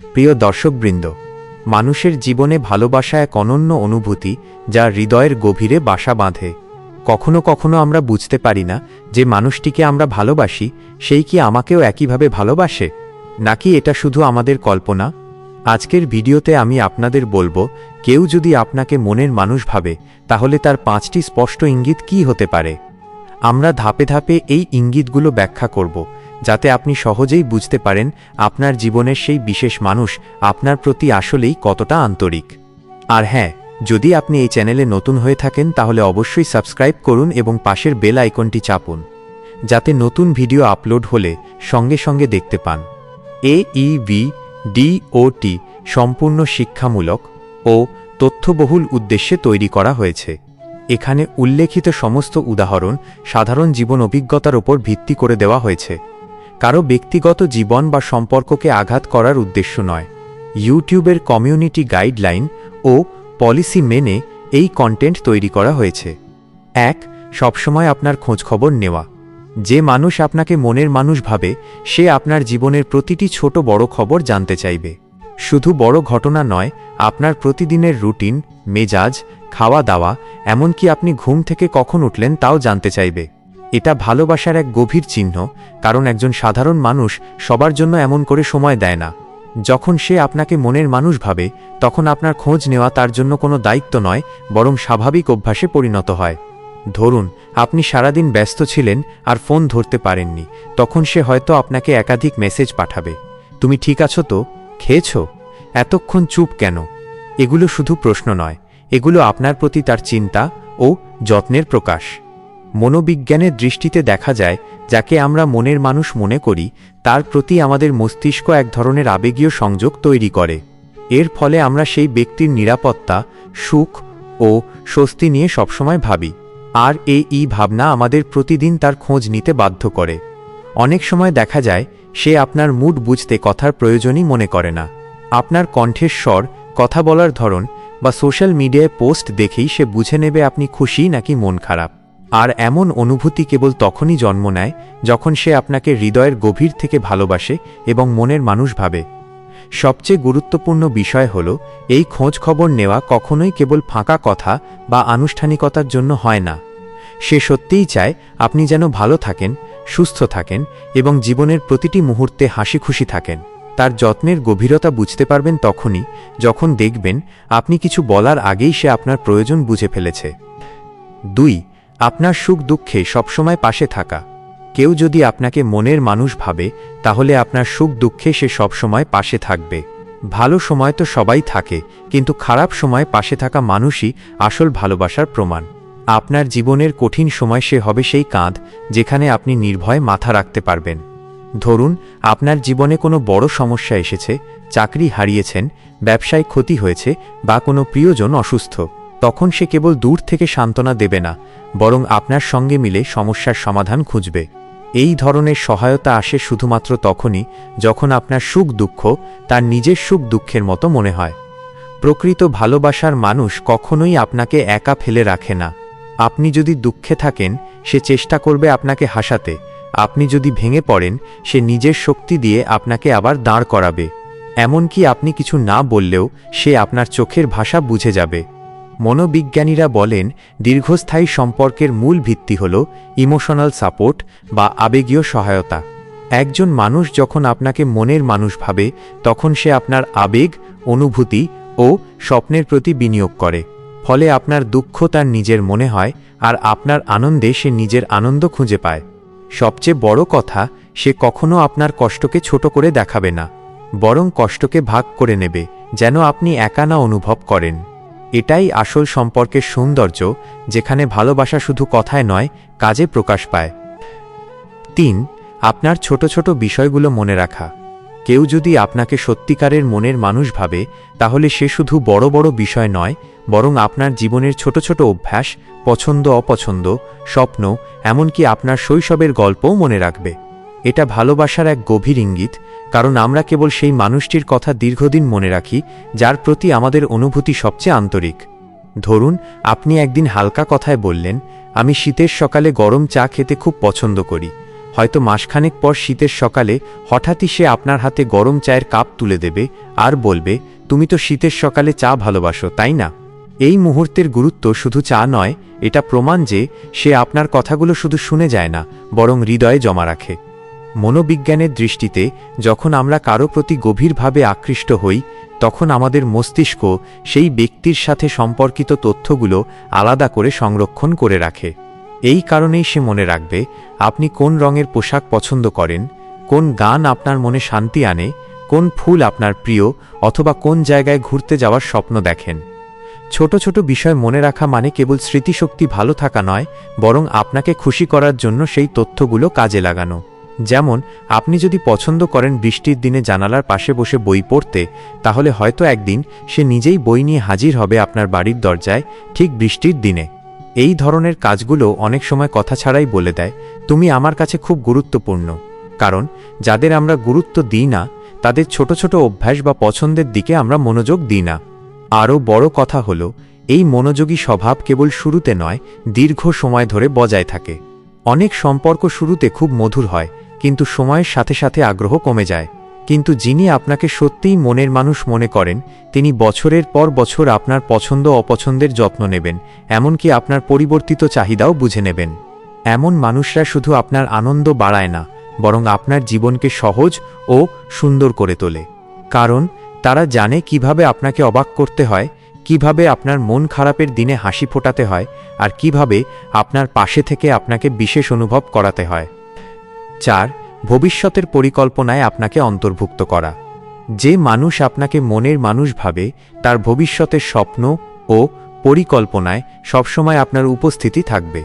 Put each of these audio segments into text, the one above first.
প্রিয় দর্শকবৃন্দ, মানুষের জীবনে ভালোবাসা এক অনন্য অনুভূতি যা হৃদয়ের গভীরে বাসা বাঁধে। কখনো কখনো আমরা বুঝতে পারি না যে মানুষটিকে আমরা ভালোবাসি, সেই কি আমাকেও একইভাবে ভালোবাসে? নাকি এটা শুধু আমাদের কল্পনা? আজকের ভিডিওতে আমি আপনাদের বলব, কেউ যদি আপনাকে মনের মানুষ ভাবে, তাহলে তার পাঁচটি স্পষ্ট ইঙ্গিত কি হতে পারে? আমরা ধাপে ধাপে এই ইঙ্গিতগুলো ব্যাখ্যা করব। যাতে আপনি সহজেই বুঝতে পারেন আপনার জীবনের সেই বিশেষ মানুষ আপনার প্রতি আসলেই কতটা আন্তরিক। আর হ্যাঁ যদি আপনি এই চ্যানেলে নতুন হয়ে থাকেন তাহলে অবশ্যই সাবস্ক্রাইব করুন এবং পাশের বেল আইকনটি চাপুন, যাতে নতুন ভিডিও আপলোড হলে সঙ্গে সঙ্গে দেখতে পান। এ ই ভি ডিওটি সম্পূর্ণ শিক্ষামূলক ও তথ্যবহুল উদ্দেশ্যে তৈরি করা হয়েছে। এখানে উল্লেখিত সমস্ত উদাহরণ সাধারণ জীবন অভিজ্ঞতার ওপর ভিত্তি করে দেওয়া হয়েছে। কারও ব্যক্তিগত জীবন বা সম্পর্ককে আঘাত করার উদ্দেশ্য নয়। ইউটিউবের কমিউনিটি গাইডলাইন ও পলিসি মেনে এই কন্টেন্ট তৈরি করা হয়েছে। এক, সবসময় আপনার খোঁজখবর নেওয়া। যে মানুষ আপনাকে মনের মানুষ ভাবে, সে আপনার জীবনের প্রতিটি ছোট বড় খবর জানতে চাইবে। শুধু বড় ঘটনা নয়, আপনার প্রতিদিনের রুটিন, মেজাজ খাওয়া দাওয়া এমনকি আপনি ঘুম থেকে কখন উঠলেন তাও জানতে চাইবে। এটা ভালোবাসার এক গভীর চিহ্ন, কারণ একজন সাধারণ মানুষ সবার জন্য এমন করে সময় দেয় না। যখন সে আপনাকে মনের মানুষ ভাবে, তখন আপনার খোঁজ নেওয়া তার জন্য কোনো দায়িত্ব নয়, বরং স্বাভাবিক অভ্যাসে পরিণত হয়। ধরুন, আপনি সারাদিন ব্যস্ত ছিলেন আর ফোন ধরতে পারেননি, তখন সে হয়তো আপনাকে একাধিক মেসেজ পাঠাবে। তুমি ঠিক আছো তো? খেয়েছ? এতক্ষণ চুপ কেন? এগুলো শুধু প্রশ্ন নয়, এগুলো আপনার প্রতি তার চিন্তা ও যত্নের প্রকাশ। মনোবিজ্ঞানের দৃষ্টিতে দেখা যায়, যাকে আমরা মনের মানুষ মনে করি, তার প্রতি আমাদের মস্তিষ্ক এক ধরনের আবেগীয় সংযোগ তৈরি করে। এর ফলে আমরা সেই ব্যক্তির নিরাপত্তা, সুখ ও স্বস্তি নিয়ে সবসময় ভাবি, আর এই ই ভাবনা আমাদের প্রতিদিন তার খোঁজ নিতে বাধ্য করে। অনেক সময় দেখা যায়, সে আপনার মুড বুঝতে কথার প্রয়োজনই মনে করে না। আপনার কণ্ঠের স্বর, কথা বলার ধরন বা সোশ্যাল মিডিয়ায় পোস্ট দেখেই সে বুঝে নেবে আপনি খুশি নাকি মন খারাপ। আর এমন অনুভূতি কেবল তখনই জন্ম নেয় যখন সে আপনাকে হৃদয়ের গভীর থেকে ভালোবাসে এবং মনের মানুষ ভাবে। সবচেয়ে গুরুত্বপূর্ণ বিষয় হল, এই খোঁজ খবর নেওয়া কখনোই কেবল ফাঁকা কথা বা আনুষ্ঠানিকতার জন্য হয় না। সে সত্যিই চায় আপনি যেন ভালো থাকেন, সুস্থ থাকেন এবং জীবনের প্রতিটি মুহূর্তে হাসি খুশি থাকেন। তার যত্নের গভীরতা বুঝতে পারবেন তখনই যখন দেখবেন আপনি কিছু বলার আগেই সে আপনার প্রয়োজন বুঝে ফেলেছে। দুই আপনার সুখ দুঃখে সবসময় পাশে থাকা। কেউ যদি আপনাকে মনের মানুষ ভাবে, তাহলে আপনার সুখ দুঃখে সে সবসময় পাশে থাকবে। ভালো সময় তো সবাই থাকে, কিন্তু খারাপ সময় পাশে থাকা মানুষই আসল ভালোবাসার প্রমাণ। আপনার জীবনের কঠিন সময় সে হবে সেই কাঁধ, যেখানে আপনি নির্ভয়ে মাথা রাখতে পারবেন। ধরুন, আপনার জীবনে কোনো বড় সমস্যা এসেছে, চাকরি হারিয়েছেন, ব্যবসায় ক্ষতি হয়েছে, বা কোনো প্রিয়জন অসুস্থ। তখন সে কেবল দূর থেকে সান্ত্বনা দেবে না, বরং আপনার সঙ্গে মিলে সমস্যার সমাধান খুঁজবে। এই ধরনের সহায়তা আসে শুধুমাত্র তখনই যখন আপনার সুখ দুঃখ তার নিজের সুখ দুঃখের মতো মনে হয়। প্রকৃত ভালোবাসার মানুষ কখনোই আপনাকে একা ফেলে রাখে না। আপনি যদি দুঃখে থাকেন, সে চেষ্টা করবে আপনাকে হাসাতে। আপনি যদি ভেঙে পড়েন, সে নিজের শক্তি দিয়ে আপনাকে আবার দাঁড় করাবে। এমনকি আপনি কিছু না বললেও সে আপনার চোখের ভাষা বুঝে যাবে। মনোবিজ্ঞানীরা বলেন, দীর্ঘস্থায়ী সম্পর্কের মূল ভিত্তি হল ইমোশনাল সাপোর্ট বা আবেগীয় সহায়তা। একজন মানুষ যখন আপনাকে মনের মানুষ ভাবে, তখন সে আপনার আবেগ, অনুভূতি ও স্বপ্নের প্রতি বিনিয়োগ করে। ফলে আপনার দুঃখ তার নিজের মনে হয় আর আপনার আনন্দে সে নিজের আনন্দ খুঁজে পায়। সবচেয়ে বড় কথা, সে কখনো আপনার কষ্টকে ছোট করে দেখাবে না, বরং কষ্টকে ভাগ করে নেবে, যেন আপনি একা না অনুভব করেন। এটাই আসল সম্পর্কের সৌন্দর্য, যেখানে ভালোবাসা শুধু কথায় নয়, কাজে প্রকাশ পায়। তিন, আপনার ছোট ছোট বিষয়গুলো মনে রাখা। কেউ যদি আপনাকে সত্যিকারের মনের মানুষ ভাবে, তাহলে সে শুধু বড় বড় বিষয় নয়, বরং আপনার জীবনের ছোট ছোট অভ্যাস পছন্দ অপছন্দ স্বপ্ন, এমনকি আপনার শৈশবের গল্পও মনে রাখবে। এটা ভালোবাসার এক গভীর ইঙ্গিত, কারণ আমরা কেবল সেই মানুষটির কথা দীর্ঘদিন মনে রাখি, যার প্রতি আমাদের অনুভূতি সবচেয়ে আন্তরিক। ধরুন, আপনি একদিন হালকা কথায় বললেন, আমি শীতের সকালে গরম চা খেতে খুব পছন্দ করি। হয়তো মাসখানেক পর শীতের সকালে হঠাৎই সে আপনার হাতে গরম চায়ের কাপ তুলে দেবে আর বলবে, তুমি তো শীতের সকালে চা ভালোবাসো, তাই না? এই মুহূর্তের গুরুত্ব শুধু চা নয়, এটা প্রমাণ যে সে আপনার কথাগুলো শুধু শুনে যায় না, বরং হৃদয়ে জমা রাখে। মনোবিজ্ঞানের দৃষ্টিতে, যখন আমরা কারও প্রতি গভীরভাবে আকৃষ্ট হই, তখন আমাদের মস্তিষ্ক সেই ব্যক্তির সাথে সম্পর্কিত তথ্যগুলো আলাদা করে সংরক্ষণ করে রাখে। এই কারণেই সে মনে রাখবে, আপনি কোন রঙের পোশাক পছন্দ করেন, কোন গান আপনার মনে শান্তি আনে, কোন ফুল আপনার প্রিয়, অথবা কোন জায়গায় ঘুরতে যাওয়ার স্বপ্ন দেখেন। ছোট ছোট বিষয় মনে রাখা মানে কেবল স্মৃতিশক্তি ভালো থাকা নয়, বরং আপনাকে খুশি করার জন্য সেই তথ্যগুলো কাজে লাগানো। যেমন, আপনি যদি পছন্দ করেন বৃষ্টির দিনে জানালার পাশে বসে বই পড়তে, তাহলে হয়তো একদিন সে নিজেই বই নিয়ে হাজির হবে আপনার বাড়ির দরজায় ঠিক বৃষ্টির দিনে। এই ধরনের কাজগুলো অনেক সময় কথা ছাড়াই বলে দেয়। তুমি আমার কাছে খুব গুরুত্বপূর্ণ। কারণ, যাদের আমরা গুরুত্ব দিই না, তাদের ছোট ছোট অভ্যাস বা পছন্দের দিকে আমরা মনোযোগ দিই না। আরও বড় কথা হল, এই মনোযোগী স্বভাব কেবল শুরুতে নয়, দীর্ঘ সময় ধরে বজায় থাকে। অনেক সম্পর্ক শুরুতে খুব মধুর হয় কিন্তু সময়ের সাথে সাথে আগ্রহ কমে যায়। কিন্তু যিনি আপনাকে সত্যিই মনের মানুষ মনে করেন, তিনি বছরের পর বছর আপনার পছন্দ অপছন্দের যত্ন নেবেন, এমনকি আপনার পরিবর্তিত চাহিদাও বুঝে নেবেন। এমন মানুষরা শুধু আপনার আনন্দ বাড়ায় না, বরং আপনার জীবনকে সহজ ও সুন্দর করে তোলে। কারণ, তারা জানে কীভাবে আপনাকে অবাক করতে হয়, কীভাবে আপনার মন খারাপের দিনে হাসি ফোটাতে হয়, আর কীভাবে আপনার পাশে থেকে আপনাকে বিশেষ অনুভব করাতে হয়। চার, ভবিষ্যতের পরিকল্পনায় আপনাকে অন্তর্ভুক্ত করা। যে মানুষ আপনাকে মনের মানুষ ভাবে, তার ভবিষ্যতের স্বপ্ন ও পরিকল্পনায় সবসময় আপনার উপস্থিতি থাকবে।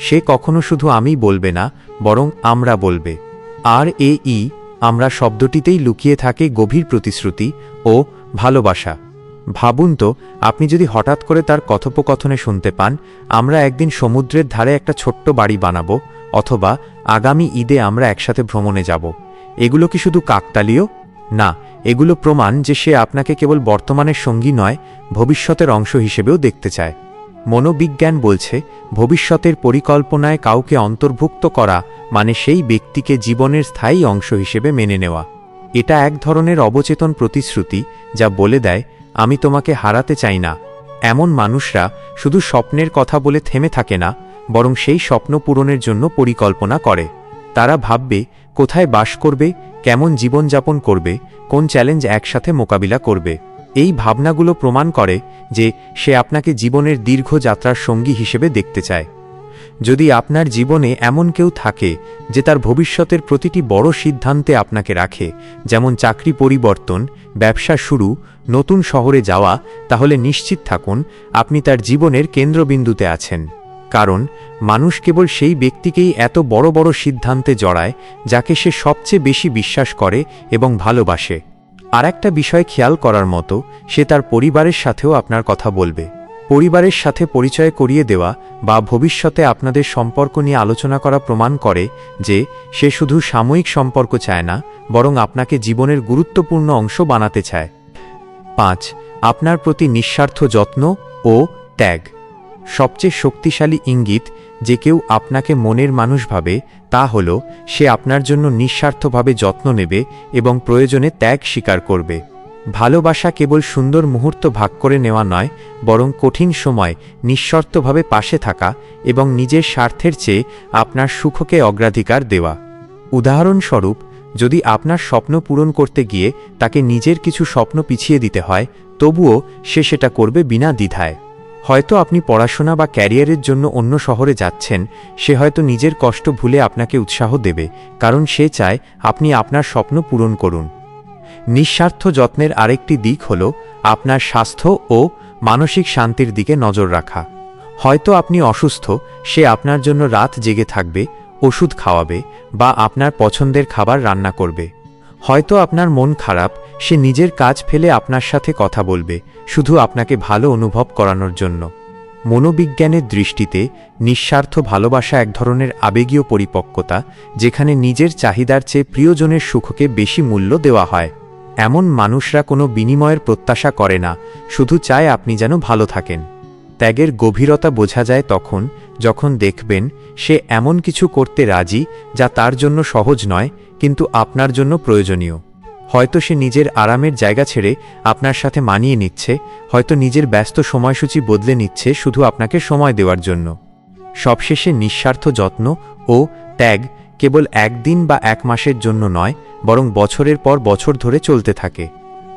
সে কখনো শুধু আমি বলবে না, বরং আমরা বলবে। আর এ ই, আমরা শব্দটিতেই লুকিয়ে থাকে গভীর প্রতিশ্রুতি ও ভালোবাসা। ভাবুন তো, আপনি যদি হঠাৎ করে তার কথোপকথনে শুনতে পান, আমরা একদিন সমুদ্রের ধারে একটা ছোট্ট বাড়ি বানাবো অথবা আগামী ঈদে আমরা একসাথে ভ্রমণে যাব। এগুলো কি শুধু কাকতালীয়? না, এগুলো প্রমাণ যে সে আপনাকে কেবল বর্তমানের সঙ্গী নয়, ভবিষ্যতের অংশ হিসেবেও দেখতে চায়। মনোবিজ্ঞান বলছে, ভবিষ্যতের পরিকল্পনায় কাউকে অন্তর্ভুক্ত করা মানে সেই ব্যক্তিকে জীবনের স্থায়ী অংশ হিসেবে মেনে নেওয়া। এটা এক ধরনের অবচেতন প্রতিশ্রুতি যা বলে দেয়, আমি তোমাকে হারাতে চাই না। এমন মানুষরা শুধু স্বপ্নের কথা বলে থেমে থাকে না বরং সেই স্বপ্ন পূরণের জন্য পরিকল্পনা করে। তারা ভাববে, কোথায় বাস করবে, কেমন জীবনযাপন করবে, কোন চ্যালেঞ্জ একসাথে মোকাবিলা করবে। এই ভাবনাগুলো প্রমাণ করে যে সে আপনাকে জীবনের দীর্ঘ যাত্রার সঙ্গী হিসেবে দেখতে চায়। যদি আপনার জীবনে এমন কেউ থাকে যে তার ভবিষ্যতের প্রতিটি বড় সিদ্ধান্তে আপনাকে রাখে, যেমন চাকরি পরিবর্তন, ব্যবসা শুরু, নতুন শহরে যাওয়া, তাহলে নিশ্চিত থাকুন, আপনি তার জীবনের কেন্দ্রবিন্দুতে আছেন। কারণ মানুষ কেবল সেই ব্যক্তিকেই এত বড় বড় সিদ্ধান্তে জড়ায়, যাকে সে সবচেয়ে বেশি বিশ্বাস করে এবং ভালোবাসে। আর একটা বিষয় খেয়াল করার মতো, সে তার পরিবারের সাথেও আপনার কথা বলবে। পরিবারের সাথে পরিচয় করিয়ে দেওয়া বা ভবিষ্যতে আপনাদের সম্পর্ক নিয়ে আলোচনা করা প্রমাণ করে যে, সে শুধু সাময়িক সম্পর্ক চায় না, বরং আপনাকে জীবনের গুরুত্বপূর্ণ অংশ বানাতে চায়। পাঁচ, আপনার প্রতি নিঃস্বার্থ যত্ন ও ত্যাগ। সবচেয়ে শক্তিশালী ইঙ্গিত যে কেউ আপনাকে মনের মানুষ ভাবে, তা হল সে আপনার জন্য নিঃস্বার্থভাবে যত্ন নেবে এবং প্রয়োজনে ত্যাগ স্বীকার করবে। ভালোবাসা কেবল সুন্দর মুহূর্ত ভাগ করে নেওয়া নয়, বরং কঠিন সময় নিঃশর্তভাবে পাশে থাকা এবং নিজের স্বার্থের চেয়ে আপনার সুখকে অগ্রাধিকার দেওয়া। উদাহরণস্বরূপ, যদি আপনার স্বপ্ন পূরণ করতে গিয়ে তাকে নিজের কিছু স্বপ্ন পিছিয়ে দিতে হয়, তবুও সে সেটা করবে বিনা দ্বিধায়। হয়তো আপনি পড়াশোনা বা ক্যারিয়ারের জন্য অন্য শহরে যাচ্ছেন, সে হয়তো নিজের কষ্ট ভুলে আপনাকে উৎসাহ দেবে, কারণ সে চায় আপনি আপনার স্বপ্ন পূরণ করুন। নিঃস্বার্থ যত্নের আরেকটি দিক হল আপনার স্বাস্থ্য ও মানসিক শান্তির দিকে নজর রাখা। হয়তো আপনি অসুস্থ, সে আপনার জন্য রাত জেগে থাকবে, ওষুধ খাওয়াবে বা আপনার পছন্দের খাবার রান্না করবে। হয়তো আপনার মন খারাপ, সে নিজের কাজ ফেলে আপনার সাথে কথা বলবে, শুধু আপনাকে ভালো অনুভব করানোর জন্য। মনোবিজ্ঞানের দৃষ্টিতে, নিঃস্বার্থ ভালোবাসা এক ধরনের আবেগীয় পরিপক্কতা, যেখানে নিজের চাহিদার চেয়ে প্রিয়জনের সুখকে বেশি মূল্য দেওয়া হয়। এমন মানুষরা কোনো বিনিময়ের প্রত্যাশা করে না, শুধু চায় আপনি যেন ভালো থাকেন। ত্যাগের গভীরতা বোঝা যায় তখন যখন দেখবেন সে এমন কিছু করতে রাজি যা তার জন্য সহজ নয়, কিন্তু আপনার জন্য প্রয়োজনীয়। হয়তো সে নিজের আরামের জায়গা ছেড়ে আপনার সাথে মানিয়ে নিচ্ছে, হয়তো নিজের ব্যস্ত সময়সূচি বদলে নিচ্ছে শুধু আপনাকে সময় দেওয়ার জন্য। সবশেষে নিঃস্বার্থ যত্ন ও ত্যাগ কেবল একদিন বা এক মাসের জন্য নয়, বরং বছরের পর বছর ধরে চলতে থাকে।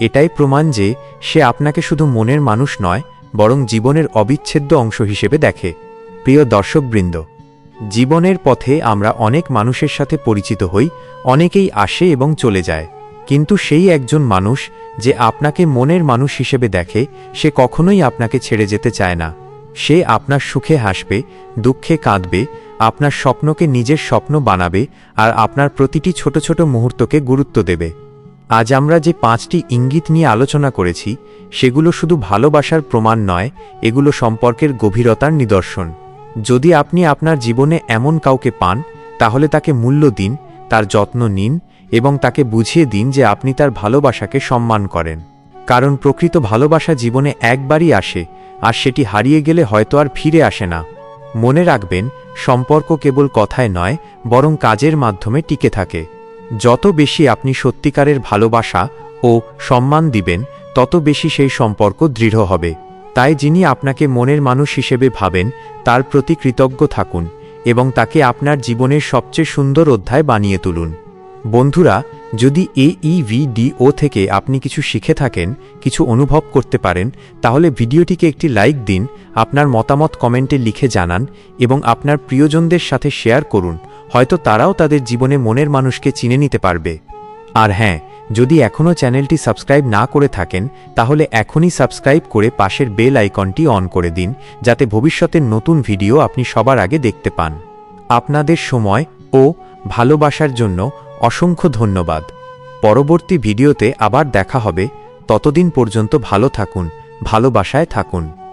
এটাই প্রমাণ যে সে আপনাকে শুধু মনের মানুষ নয়, বরং জীবনের অবিচ্ছেদ্য অংশ হিসেবে দেখে। প্রিয় দর্শকবৃন্দ, জীবনের পথে আমরা অনেক মানুষের সাথে পরিচিত হই, অনেকেই আসে এবং চলে যায়। কিন্তু সেই একজন মানুষ যে আপনাকে মনের মানুষ হিসেবে দেখে, সে কখনোই আপনাকে ছেড়ে যেতে চায় না। সে আপনার সুখে হাসবে, দুঃখে কাঁদবে, আপনার স্বপ্নকে নিজের স্বপ্ন বানাবে আর আপনার প্রতিটি ছোট ছোট মুহূর্তকে গুরুত্ব দেবে। আজ আমরা যে পাঁচটি ইঙ্গিত নিয়ে আলোচনা করেছি, সেগুলো শুধু ভালোবাসার প্রমাণ নয়, এগুলো সম্পর্কের গভীরতার নিদর্শন। যদি আপনি আপনার জীবনে এমন কাউকে পান, তাহলে তাকে মূল্য দিন, তার যত্ন নিন এবং তাকে বুঝিয়ে দিন যে আপনি তার ভালোবাসাকে সম্মান করেন। কারণ প্রকৃত ভালোবাসা জীবনে একবারই আসে, আর সেটি হারিয়ে গেলে হয়তো আর ফিরে আসে না। মনে রাখবেন, সম্পর্ক কেবল কথায় নয়, বরং কাজের মাধ্যমে টিকে থাকে। যত বেশি আপনি সত্যিকারের ভালোবাসা ও সম্মান দিবেন, তত বেশি সেই সম্পর্ক দৃঢ় হবে। তাই যিনি আপনাকে মনের মানুষ হিসেবে ভাবেন, তার প্রতি কৃতজ্ঞ থাকুন এবং তাকে আপনার জীবনের সবচেয়ে সুন্দর অধ্যায় বানিয়ে তুলুন। বন্ধুরা, যদি এ এইভিডিও থেকে আপনি কিছু শিখে থাকেন, কিছু অনুভব করতে পারেন, তাহলে ভিডিওটিকে একটি লাইক দিন, আপনার মতামত কমেন্টে লিখে জানান এবং আপনার প্রিয়জনদের সাথে শেয়ার করুন, হয়তো তারাও তাদের জীবনে মনের মানুষকে চিনে নিতে পারবে। আর হ্যাঁ যদি এখনও চ্যানেলটি সাবস্ক্রাইব না করে থাকেন, তাহলে এখনই সাবস্ক্রাইব করে পাশের বেল আইকনটি অন করে দিন, যাতে ভবিষ্যতের নতুন ভিডিও আপনি সবার আগে দেখতে পান। আপনাদের সময় ও ভালোবাসার জন্য অসংখ্য ধন্যবাদ। পরবর্তী ভিডিওতে আবার দেখা হবে। ততদিন পর্যন্ত ভালো থাকুন, ভালোবাসায় থাকুন।